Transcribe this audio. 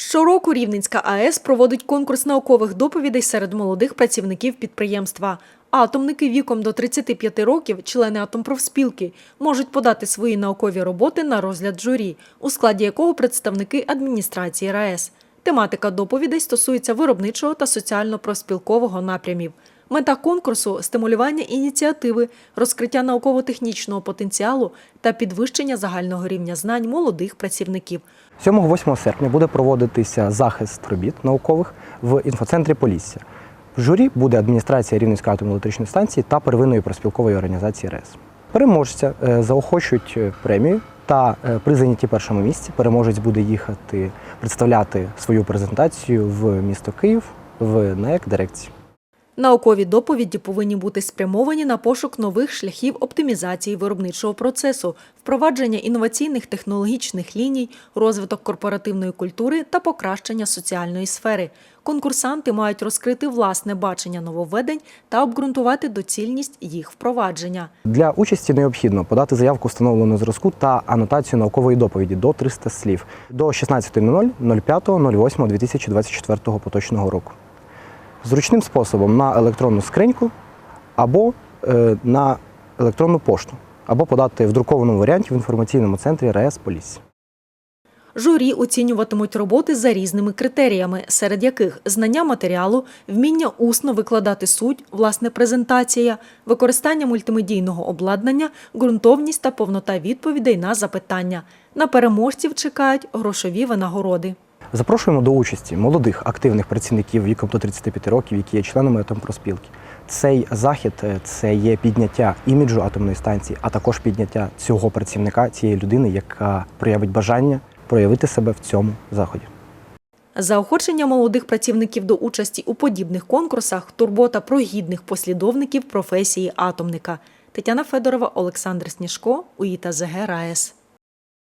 Щороку Рівненська АЕС проводить конкурс наукових доповідей серед молодих працівників підприємства. Атомники віком до 35 років, члени атомпрофспілки, можуть подати свої наукові роботи на розгляд журі, у складі якого представники адміністрації РаЕС. Тематика доповідей стосується виробничого та соціально-профспілкового напрямів. Мета конкурсу стимулювання ініціативи, розкриття науково-технічного потенціалу та підвищення загального рівня знань молодих працівників. 7-8 серпня буде проводитися захист робіт наукових в інфоцентрі Полісся. В журі буде адміністрація Рівненської атомно-електричної станції та первинної проспілкової організації РЕС. Переможця е, заохочують е, премію та е, при зайнятті першому місці переможець буде їхати представляти свою презентацію в місто Київ в НАЕК дирекції. Наукові доповіді повинні бути спрямовані на пошук нових шляхів оптимізації виробничого процесу, впровадження інноваційних технологічних ліній, розвиток корпоративної культури та покращення соціальної сфери. Конкурсанти мають розкрити власне бачення нововведень та обґрунтувати доцільність їх впровадження. Для участі необхідно подати заявку встановлену зразку та анотацію наукової доповіді до 300 слів до 16.00 05.08.2024 поточного року. Зручним способом на електронну скриньку або е, на електронну пошту, або подати в друкованому варіанті в інформаційному центрі РаЕС Полісся. Журі оцінюватимуть роботи за різними критеріями, серед яких знання матеріалу, вміння усно викладати суть, власне презентація, використання мультимедійного обладнання, ґрунтовність та повнота відповідей на запитання. На переможців чекають грошові винагороди. Запрошуємо до участі молодих активних працівників віком до 35 років, які є членами атомпроспілки. Цей захід е, це є підняття іміджу атомної станції, а також підняття цього працівника, цієї людини, яка проявить бажання проявити себе в цьому заході. Заохочення молодих працівників до участі у подібних конкурсах турбота про гідних послідовників професії атомника. Тетяна Федорова, Олександр Сніжко, УІТА ЗГ РаЕС.